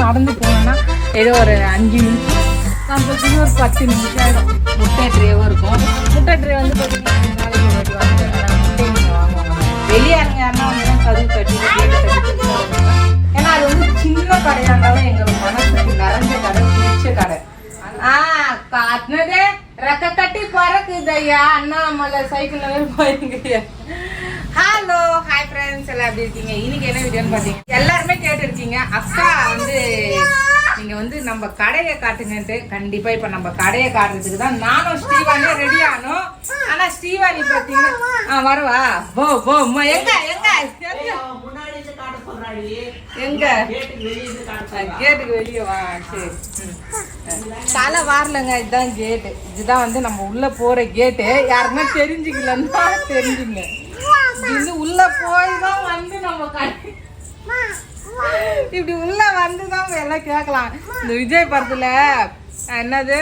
நடந்து போனோம்னா ஏதோ ஒரு அஞ்சு நிமிஷம் கம்பல்சரி ஒரு பத்து நிமிஷம் ஆகிடும் முட்டை ட்ரேவும் இருக்கும். முட்டை ட்ரே வந்து பார்த்தீங்கன்னா நாளைக்கு முட்டை நீங்கள் வாங்குவாங்க வெளியே யாருன்னா வந்து கதவு கட்டி ஏன்னா அது வந்து சின்ன கடையாக இருந்தாலும் எங்களுக்கு மனசுக்கு நிறைஞ்ச கடை பிடிச்ச கடை. ஆ காட்டினதே ரெக்க கட்டி பறக்குதையா அண்ணாமலை சைக்கிள்ல போயிருங்க ஹலோ ஹாய் ஃப்ரெண்ட்ஸ் எல்லாம் எப்படி இருக்கீங்க? இன்னைக்கு என்ன வீடியோன்னு பார்த்தீங்க எல்லாருமே கேட்டிருக்கீங்க. அக்கா வந்து நீங்க வந்து நம்ம கடையை காட்டுங்கன்ட்டு கண்டிப்பா இப்ப நம்ம கடையை காட்டுறதுக்கு தான் நானும் ஸ்ரீவானே ரெடி ஆனோம். ஆனா ஸ்ரீவாணி பார்த்தீங்கன்னா ஆ வரவா? போ போ அம்மா, எங்க? எங்க? எங்க? எங்க? கேட்டுக்கு வெளியே வா சரி. தலை வாரலங்க இதுதான் கேட்டு இதுதான் வந்து நம்ம உள்ள போற கேட்டு யாருக்குமே தெரிஞ்சுக்கலன்னா தெரிஞ்சுங்க. இது உள்ள போய் தான் வந்து நம்ம கடை இப்படி உள்ள வந்து தான் எல்லாம் கேட்கலாம். இந்த விஜய் படத்துல என்னது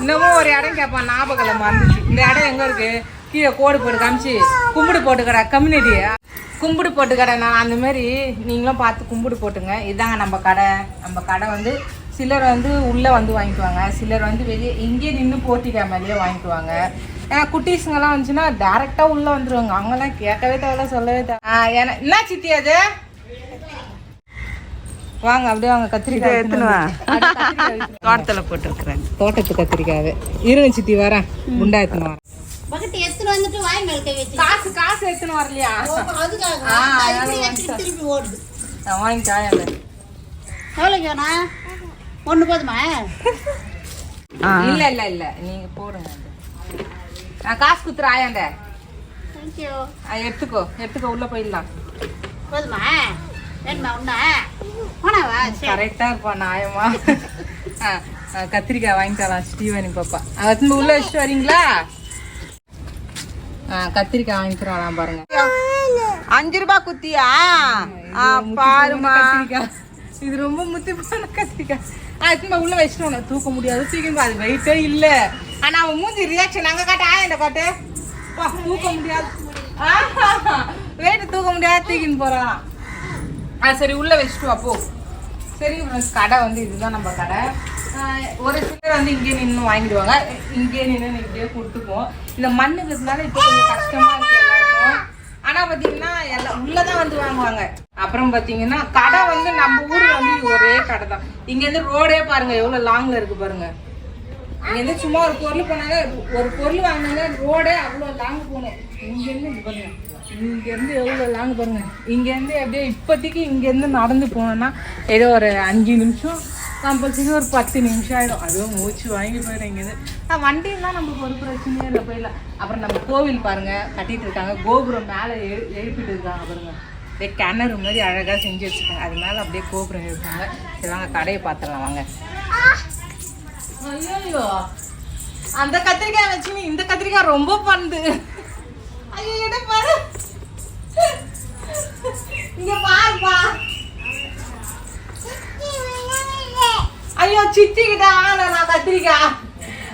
இன்னமும் ஒரு இடம் கேட்பான் ஞாபகம் மறந்துச்சு இந்த இடம் எங்க இருக்கு? கீழே கோடு போட்டு காமிச்சு கும்பிடு போட்டு கடை கம்யூனிட்டி கும்பிடு போட்டு கடை நான் அந்த மாதிரி நீங்களும் பார்த்து கும்பிடு போட்டுங்க. இதாங்க நம்ம கடை. நம்ம கடை வந்து சிலர் வந்து உள்ளே வந்து வாங்கிக்குவாங்க. சிலர் வந்து வெளியே இங்கேயே நின்று போட்டிக்கா மேலேயே வாங்கிக்குவாங்க. ஏன்னா குட்டீஸுங்கெல்லாம் வந்துச்சுன்னா டேரெக்டாக உள்ளே வந்துருவாங்க. அவங்கெல்லாம் கேட்கவே தேவையில்ல சொல்லவே தேவை. ஆ, ஏன்னா என்ன சித்தி அது? வாங்க அப்படியே வாங்க கத்திரிக்காய் எடுத்துன்னு வா. தோட்டத்தில் போட்டுருக்குறேன். தோட்டத்து கத்திரிக்காய். இருங்க சித்தி வரேன். குண்டா எடுத்துன்னு வரேன். காசு காசு எடுத்துன்னு வரலையா? எவ்வளோக்கு வேணா ஒன்று போதுமா? இல்ல இல்ல இல்ல. நீங்க போடுங்க. காசு குத்துற ஆயாண்ட தேங்க்யூ ஆ, எடுத்துக்கோ எடுத்துக்கோ உள்ள போயிடலாம். போதுமா? கரெக்டா இருப்பா நாயமா கத்திரிக்காய் வாங்கி தரலாம் ஸ்டீவனி பாப்பா. அது உள்ள வச்சுட்டு வரீங்களா? ஆ, கத்திரிக்காய் வாங்கி தரலாம் பாருங்க. அஞ்சு ரூபாய் குத்தியா? பாருமா. இது ரொம்ப முத்திப்பான கத்திரிக்காய். ஆ திரும்ப உள்ள வச்சுட்டு தூக்க முடியாது. தூக்கி அது வெயிட்டே இல்ல. ஆனா அவன் மூஞ்சி ரியாக்ஷன் அங்க காட்ட ஆ என்ன காட்டு? தூக்க முடியாது. வெயிட் தூக்க முடியாது தூக்கின்னு போறான். ஆ சரி உள்ள வச்சுட்டு அப்போ சரி ஃப்ரெண்ட்ஸ் கடை வந்து இதுதான் நம்ம கடை. ஒரு சிலர் வந்து இங்கே நின்று வாங்கிடுவாங்க. இங்கே நின்று இப்படியே கொடுத்துப்போம் இந்த மண்ணுக்கு இருந்தாலும் இப்போ கொஞ்சம் கஷ்டமா இருக்கு எல்லாருக்கும். ஆனா பாத்தீங்கன்னா எல்லாம் உள்ளதான் வந்து வாங்குவாங்க. அப்புறம் பாத்தீங்கன்னா கடை வந்து நம்ம ஊர்ல வந்து ஒரே கடை தான். இங்க இருந்து ரோடே பாருங்க எவ்வளவு லாங்ல இருக்கு பாருங்க. இங்க இருந்து சும்மா ஒரு பொருள் போனாங்க ஒரு பொருள் வாங்கினாங்க ரோடே அவ்வளோ லாங் போகணும் இங்க இருந்து இங்க பாருங்க இங்க இருந்து எவ்வளோ லாங் பாருங்க. இங்க இருந்து அப்படியே இப்போதைக்கு இங்க இருந்து நடந்து போனோம்னா ஏதோ ஒரு அஞ்சு நிமிஷம் கம்பல்சரி ஒரு பத்து நிமிஷம் ஆகிடும் அதுவும் மூச்சு வாங்கி போயிடும் இங்கேருந்து. நான் வண்டின்னா நம்மளுக்கு ஒரு பிரச்சனையே இல்லை போயிடலாம். அப்புறம் நம்ம கோவில் பாருங்கள் கட்டிகிட்டு இருக்காங்க. கோபுரம் மேலே எழு எழுப்பிட்டு இருக்காங்க பாருங்க. அப்படியே கிணறு மாதிரி அழகாக செஞ்சு வச்சுருக்காங்க. அது மேலே அப்படியே கோபுரம் எழுப்பாங்க சரி வாங்க கடையை பார்த்துடலாம். வாங்க. ஐயோ அந்த கத்திரிக்காய் வச்சு இந்த கத்திரிக்காய் ரொம்ப பண்ணுது ஐயோ சித்திக்கிட்ட ஆனா நான் கத்திரிக்காய்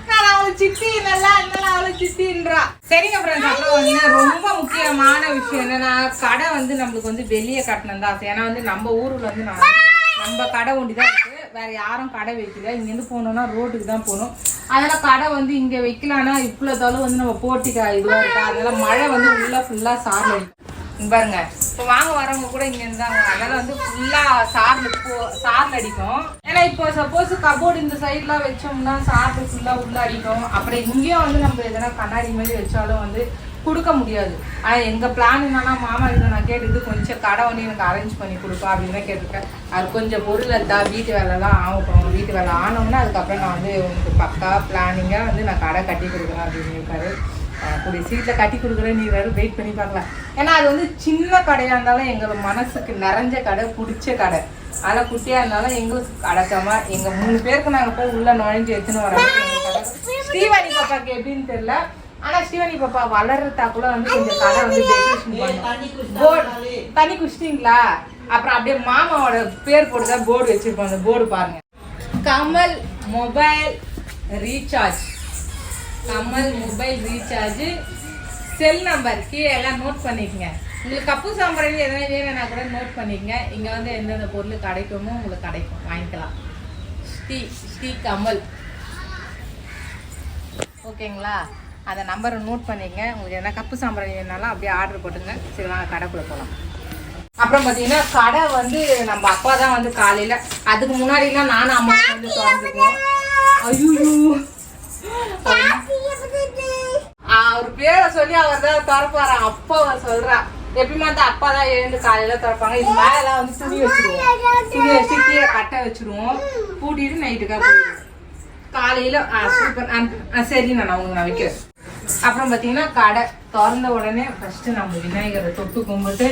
நான் அவளை சித்தி நல்லா இருந்தாலும் அவளை சித்தின்றா. சரிங்க ஃப்ரெண்ட்ஸ் அப்புறம் வந்து ரொம்ப முக்கியமான விஷயம் என்னன்னா கடை வந்து நம்மளுக்கு வந்து வெளியே கட்டணும் தான் ஏன்னா வந்து நம்ம ஊர்ல வந்து நான் நம்ம கடை ஒண்டி தான் இருக்கு. வேற யாரும் கடை வைக்கல. இங்கேருந்து இருந்து ரோட்டுக்கு தான் போகணும். அதனால் கடை வந்து இங்கே வைக்கலான்னா இவ்வளோ தொலைவு வந்து நம்ம போட்டிக்கா இதுவாக இருக்கா அதனால் மழை வந்து உள்ளே ஃபுல்லாக சாரல் பாருங்க. இப்போ வாங்க வரவங்க கூட இங்கே இருந்தாங்க. அதனால வந்து ஃபுல்லாக சார்ல போ சார்ல அடிக்கும். ஏன்னா இப்போ சப்போஸ் கபோர்டு இந்த சைட்லாம் வச்சோம்னா சார்ல ஃபுல்லாக உள்ள அடிக்கும். அப்புறம் இங்கேயும் வந்து நம்ம எதனா கண்ணாடி மாதிரி வச்சாலும் வந்து கொடுக்க முடியாது. ஆனால் எங்கள் பிளான் என்னன்னா மாமா இதை நான் கேட்டது கொஞ்சம் கடை வந்து எனக்கு அரேஞ்ச் பண்ணி கொடுப்பா அப்படின்னு தான் கேட்டிருக்கேன். அது கொஞ்சம் பொருள் இருந்தால் வீட்டு வேலைலாம் ஆகும். வீட்டு வேலை ஆனோம்னா அதுக்கப்புறம் நான் வந்து உங்களுக்கு பக்கா பிளானிங்காக வந்து நான் கடை கட்டி கொடுக்குறேன் அப்படின்னு இருக்காரு. கூடிய சீட்டில் கட்டி கொடுக்குறேன் நீ வேறு வெயிட் பண்ணி பார்க்கலாம். ஏன்னா அது வந்து சின்ன கடையாக இருந்தாலும் எங்கள் மனசுக்கு நிறைஞ்ச கடை பிடிச்ச கடை. ஆனால் குட்டியாக இருந்தாலும் எங்களுக்கு அடக்கமா எங்கள் மூணு பேருக்கு நாங்கள் போய் உள்ள நுழைஞ்சு எடுத்துன்னு வரோம் ஸ்ரீவாணி பாப்பாக்கு எப்படின்னு தெரியல. ஆனால் ஸ்ரீவாணி பாப்பா வளர்றதாக்குள்ள வந்து கொஞ்சம் கடை வந்து டெக்கரேஷன் தண்ணி குடிச்சிட்டிங்களா? அப்புறம் அப்படியே மாமாவோட பேர் போட்டு தான் போர்டு வச்சிருப்போம் அந்த போர்டு பாருங்க. Kamal mobile recharge Kamal mobile recharge cell number கீழே எல்லாம் நோட் பண்ணிக்கங்க. உங்களுக்கு கப்பு சாம்பிராணி எதனா வேணும்னா கூட நோட் பண்ணிக்கங்க. இங்கே வந்து எந்தெந்த பொருள் கிடைக்குமோ உங்களுக்கு கிடைக்கும். வாங்கிக்கலாம். ஸ்ரீ ஸ்ரீ கமல் ஓகேங்களா? அந்த நம்பரை நோட் பண்ணிக்கங்க. உங்களுக்கு எதனா கப்பு சாம்பிராணி வேணாலும் அப்படியே ஆர்டர் போட்டுங்க சரி வாங்க கடைக்குள்ளே போகலாம் அப்புறம் பார்த்தீங்கன்னா கடை வந்து நம்ம அப்பா தான் வந்து காலையில். அதுக்கு முன்னாடிலாம் நானும் அம்மா வந்து திறந்துக்குவோம் ஐயோ. அவர் பேரை சொல்லி அவர் தான் திறப்பாரு. அப்பா அவர் சொல்றா. எப்பயுமே வந்து அப்பா தான் எழுந்து காலையில திறப்பாங்க. இது மேலாம் வந்து துணி வச்சிருவோம். துணி வச்சு கீழே கட்டை வச்சிருவோம். பூட்டிட்டு நைட்டுக்காக போயிடுவோம். காலையில சூப்பர் சரி நான் உங்களுக்கு நான் வைக்கிறேன். அப்புறம் பார்த்தீங்கன்னா கடை திறந்த உடனே ஃபர்ஸ்ட் நம்ம விநாயகரை தொட்டு கும்பிட்டு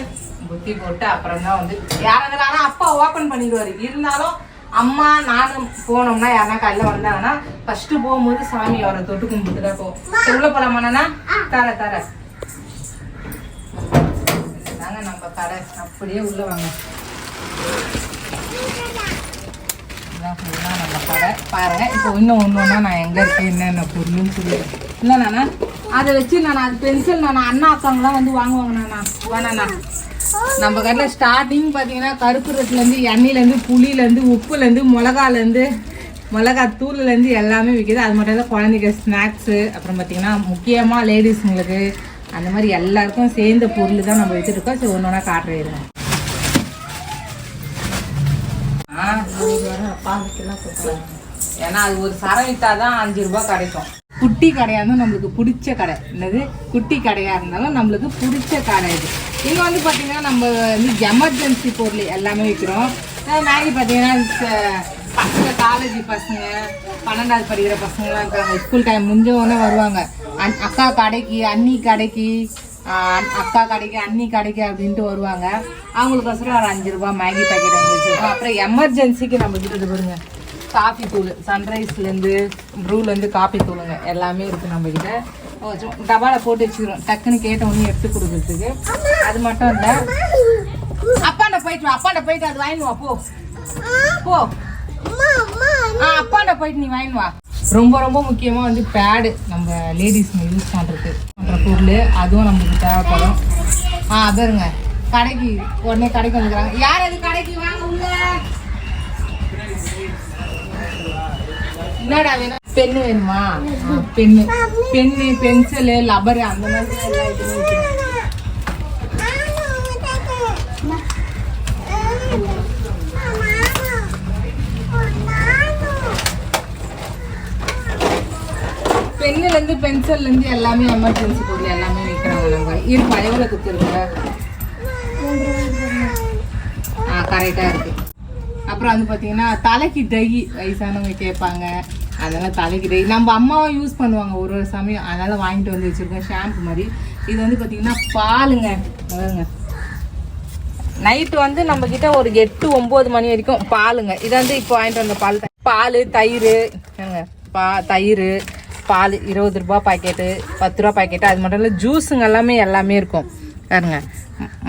புத்தி போட்டு அப்புறம் தான் வந்து யாராவது ஆனால் அப்பா ஓப்பன் பண்ணிடுவாரு. இருந்தாலும் அம்மா நானும் போனோம்னா யாருனா காலையில் வந்தாங்கன்னா ஃபர்ஸ்ட் போகும்போது சாமி அவரை தொட்டு கும்பிட்டு தான் போவோம். உள்ள போலாமாண்ணா தர தர. தாங்க நம்ம கடை. அப்படியே உள்ள வாங்க. இதான் நம்ம கடை. பாருங்க இப்போ இன்னும் ஒன்று ஒன்றா நான் எங்கே இருக்கேன் என்னென்ன பொருள்னு சொல்லுவேன் இல்லை நானா? அதை வச்சு நான் அது பென்சில் நான் அண்ணா அக்காங்களாம் வந்து வாங்குவாங்க நானா? வேணாண்ணா? நம்ம கடையில் ஸ்டார்டிங் பார்த்தீங்கன்னா கருப்பு ரொட்டிலேருந்து எண்ணெயிலேருந்து புளியிலேருந்து உப்புலேருந்து மிளகாலேருந்து மிளகா தூள்லேருந்து எல்லாமே விற்கிது அது மட்டும் இல்லை குழந்தைங்க ஸ்நாக்ஸு அப்புறம் பார்த்திங்கன்னா முக்கியமாக லேடிஸுங்களுக்கு அந்த மாதிரி எல்லாருக்கும் சேர்ந்த பொருள் தான் நம்ம வச்சுருக்கோம் சரி ஒன்று ஒன்றா காட்டுறோம் ஏன்னா அது ஒரு சரம் வித்தா தான் அஞ்சு ரூபாய் கிடைக்கும். குட்டி கடையாக இருந்தால் நம்மளுக்கு பிடிச்ச கடை. என்னது? குட்டி கடையாக இருந்தாலும் நம்மளுக்கு பிடிச்ச கடை இது. இங்கே வந்து பார்த்திங்கன்னா நம்ம வந்து எமர்ஜென்சி பொருள் எல்லாமே விற்கிறோம் மேகி பார்த்தீங்கன்னா பசங்க காலேஜ் பசங்க பன்னெண்டாவது படிக்கிற பசங்களாம் இருக்காங்க. ஸ்கூல் டைம் முடிஞ்சவொடனே வருவாங்க. அன் அக்கா கடைக்கு அண்ணி கடைக்கு அக்கா கடைக்கு அண்ணி கடைக்கு அப்படின்ட்டு வருவாங்க. அவங்களுக்கோசரம் ஒரு அஞ்சு ரூபா மேகி பாக்கெட் அஞ்சு ரூபா அப்புறம் எமர்ஜென்சிக்கு நம்ம கிட்ட பாருங்க காஃபி தூள். சன்ரைஸ்லேருந்து ப்ரூலேருந்து காஃபி தூளுங்க. எல்லாமே இருக்குது நம்ம கிட்ட டபாவில் போட்டு வச்சுக்கிறோம். டக்குன்னு கேட்ட உடனே எடுத்து கொடுக்குறதுக்கு. அது மட்டும் இல்லை. அப்பாண்ட போயிட்டு வா. அப்பாண்ட போயிட்டு அது வாங்கிட்டு வா. போ. போ. ஆ அப்பாண்ட போயிட்டு நீ வாங்கிட்டு வா. ரொம்ப ரொம்ப முக்கியமாக வந்து பேடு நம்ம லேடிஸ்ங்க யூஸ் பண்ணுறது பண்ணுற பொருள். அதுவும் நம்மளுக்கு தேவைப்படும் ஆ பாருங்க கடைக்கு உடனே கடைக்கு வந்துக்கிறாங்க. யார் அது? என்னடா வேணும் பென்னு வேணுமா? பெண்ணு பென்னு. பென்னு பென்சிலு லப்பரு அந்த மாதிரி பென்னுலேருந்து இதுவும் இருந்து இருந்து எல்லாமே எமர்ஜென்சி பொருள் எல்லாமே விற்கிறாங்க நம்ம இருப்பா எவ்வளோ கொடுத்துருங்க ஆ கரெக்டாக இருக்கு. அப்புறம் வந்து பார்த்தீங்கன்னா தலைக்கு டை வயசானவங்க கேட்பாங்க அதெல்லாம் தலைக்கு டை நம்ம அம்மாவும் யூஸ் பண்ணுவாங்க ஒரு ஒரு சமயம். அதனால் வாங்கிட்டு வந்து வச்சுருக்கோம் ஷாம்பு மாதிரி. இது வந்து பார்த்தீங்கன்னா பாலுங்க. பாருங்க. நைட்டு வந்து நம்ம கிட்ட ஒரு எட்டு ஒம்பது மணி வரைக்கும் பாலுங்க. இது வந்து இப்போ வாங்கிட்டு வந்த பால் பால் தயிர் பா தயிர் பால் இருபது ரூபா பாக்கெட்டு பத்து ரூபா பாக்கெட்டு அது மட்டும் இல்லை ஜூஸுங்க எல்லாமே எல்லாமே இருக்கும். பாருங்க.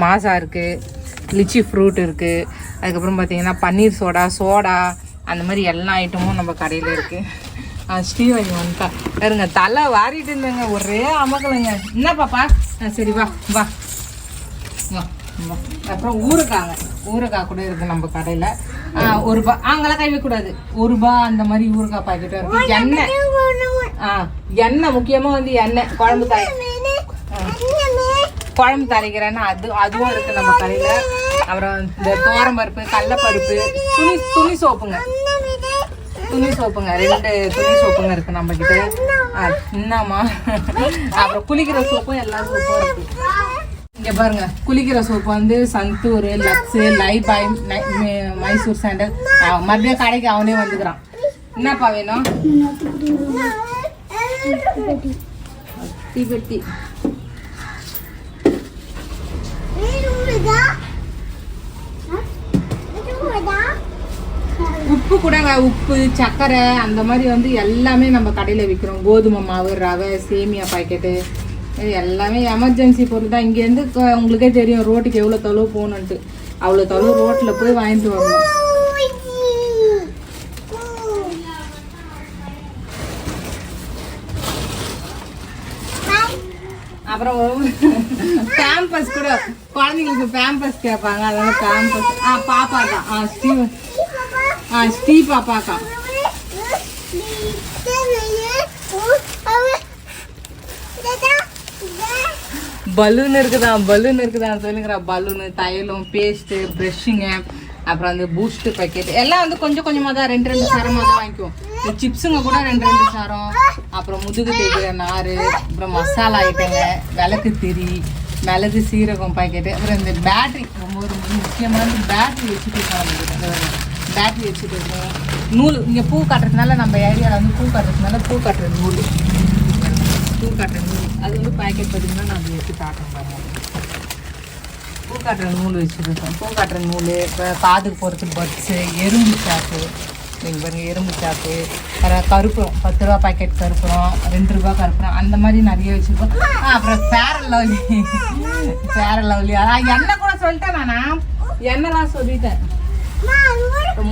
மாசா இருக்குது லிச்சி ஃப்ரூட் இருக்குது அதுக்கப்புறம் பார்த்தீங்கன்னா பன்னீர் சோடா சோடா அந்த மாதிரி எல்லா ஐட்டமும் நம்ம கடையில் இருக்குது ஸ்ரீவதி வந்துட்டா. பாருங்க தலை வாரிட்டு இருந்தேங்க. ஒரே அமக்கலைங்க. என்ன பாப்பா ஆ, சரி வா வா. வா, அப்புறம் ஊறுகாங்க ஊறுகாய் கூட இருக்கு நம்ம கடையில. ஒரு ரூபா அங்கெல்லாம் கை வைக்கக்கூடாது ஒரு ரூபா அந்த மாதிரி ஊறுகாய் பாக்கெட்டும் இருக்கு. எண்ணெய். ஆ எண்ணெய் முக்கியமா வந்து எண்ணெய். குழம்பு தாய் குழம்பு தாளிக்கிறேன்னா அது அதுவும் இருக்கு நம்ம கடையில. அப்புறம் இந்த தோரம்பருப்பு கடலப்பருப்பு துணி துணி சோப்புங்க. துணி சோப்புங்க. ரெண்டு துணி சோப்புங்க இருக்கு நம்ம கிட்ட என்னம்மா அப்புறம் குளிக்கிற சோப்பும் எல்லா சோப்பும் இருக்கு. இங்க பாருங்க குளிக்கிற சோப்பு வந்து சந்தூர் லக்ஸு லைபாய் நை- மே- மைசூர் சாண்டல் மறுபடியும் கடைக்கு அவனே வந்துக்கிறான். என்னப்பா வேணும்? தீபெட்டி உப்பு கூடங்க உப்பு சர்க்கரை அந்த மாதிரி வந்து எல்லாமே நம்ம கடையில் விற்கிறோம் கோதுமை மாவு ரவை சேமியா பாக்கெட்டு எல்லாமே எமர்ஜென்சி பொருள் தான். இங்கேருந்து உங்களுக்கே தெரியும் ரோட்டுக்கு எவ்வளோ தொலைவு போகணுன்ட்டு அவ்வளோ தொலைவு ரோட்டில் போய் வாங்கிட்டு வரணும். அப்புறம் பேம்பஸ் கூட குழந்தைங்களுக்கு பேம்பஸ் கேட்பாங்க. அதனால பேம்பஸ் ஆ பாப்பா தான். ஆ ஸ்டீவன் ஆ ஸ்டீ பாப்பாக்கா பலூன் இருக்குதா பலூன் இருக்குதா சொல்லுங்கிறா பலூனு தைலம் பேஸ்ட்டு ப்ரெஷ்ஷுங்க அப்புறம் அந்த பூஸ்ட் பாக்கெட் எல்லாம் வந்து கொஞ்சம் கொஞ்சமாக தான் ரெண்டு ரெண்டு சாரமாக தான் வாங்கிக்குவோம். இந்த சிப்ஸுங்க கூட ரெண்டு ரெண்டு சாரம் அப்புறம் முதுகு தேய்க்கிற நார் அப்புறம் மசாலா ஐட்டங்க விளக்கு திரி மிளகு சீரகம் பாக்கெட்டு அப்புறம் இந்த பேட்ரி ரொம்ப ஒரு முக்கியமான பேட்ரி வச்சுட்டு பேட்டரி பேட்ரி வச்சுட்டு இருக்கோம். நூல் இங்கே பூ கட்டுறதுனால நம்ம ஏரியாவில் வந்து பூ கட்டுறதுனால பூ கட்டுற நூல். பூ கட்டுற நூல். அது வந்து பாக்கெட் பார்த்தீங்கன்னா நான் அதை வச்சு காட்டுறேன் பாருங்கள் பூ காட்டுற நூல் வச்சுருக்கோம் பூ காட்டுற நூல் இப்போ காதுக்கு போகிறதுக்கு பட்ஸு எறும்பு சாக்கு நீங்கள் பாருங்கள் எறும்பு சாக்கு அப்புறம் கருப்புரம் பத்து ரூபா பாக்கெட் கருப்புரம் ரெண்டு ரூபா கருப்புரம் அந்த மாதிரி நிறைய வச்சுருக்கோம். அப்புறம் ஃபேர் லவ்லி. Fair lovely. அதான் எண்ணெய் கூட சொல்லிட்டேன் நானா. எண்ணெய்லாம் சொல்லிட்டேன்?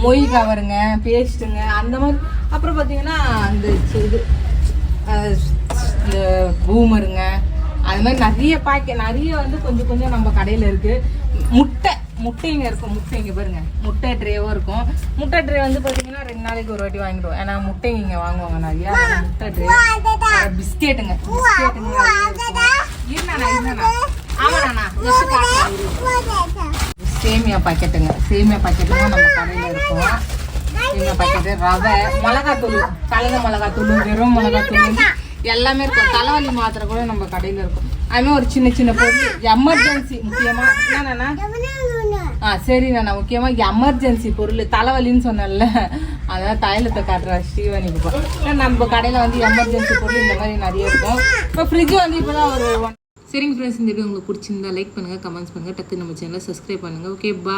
மொய் கவருங்க பேஸ்ட்டுங்க அந்த மாதிரி. அப்புறம் பார்த்தீங்கன்னா அந்த இது இந்த பூமருங்க அது மாதிரி நிறைய பாக்கெட் நிறைய வந்து கொஞ்சம் கொஞ்சம் நம்ம கடையில் இருக்குது முட்டை முட்டைங்க இருக்கும் முட்டைங்க பாருங்க. முட்டை ட்ரேவும் இருக்கும். முட்டை ட்ரே வந்து பார்த்தீங்கன்னா ரெண்டு நாளைக்கு ஒரு வாட்டி வாங்கிடுவோம். ஏன்னா முட்டைங்க இங்கே வாங்குவாங்க நிறையா. முட்டை ட்ரே பிஸ்கெட்டுங்க. பிஸ்கெட்டுங்க. இருந்தாண்ணா இருந்தாண்ணா ஆமாண்ணா சேமியா பாக்கெட்டுங்க. சேமியா பாக்கெட்டுங்க நம்ம கடையில் இருக்கும். சேமியா பாக்கெட்டு ரவை மிளகாத்தூள் கலந்த மிளகாத்தூள் வெறும் மிளகாத்தூள். எல்லாமே இருக்கும் தலைவலி மாத்திரை கூட நம்ம கடையில் இருக்கும். அதுமாதிரி ஒரு சின்ன சின்ன பொருள். எமர்ஜென்சி முக்கியமாக என்னண்ணா ஆ சரி நான். முக்கியமாக எமர்ஜென்சி பொருள். தலைவலின்னு சொன்னேன்ல. அதான் தைலத்தை காட்டுறா ஸ்ரீவாணிக்கு போ நம்ம கடையில் வந்து எமர்ஜென்சி பொருள் இந்த மாதிரி நிறைய இருக்கும். இப்போ ஃப்ரிட்ஜ் வந்து இப்போ தான் ஒரு ஒன் சரிங்க ஃப்ரெண்ட்ஸ் இந்த வீடியோ உங்களுக்கு பிடிச்சிருந்தா லைக் பண்ணுங்கள் கமெண்ட்ஸ் பண்ணுங்கள் டக்கு நம்ம சேனலை சப்ஸ்கிரைப் பண்ணுங்கள் ஓகே பா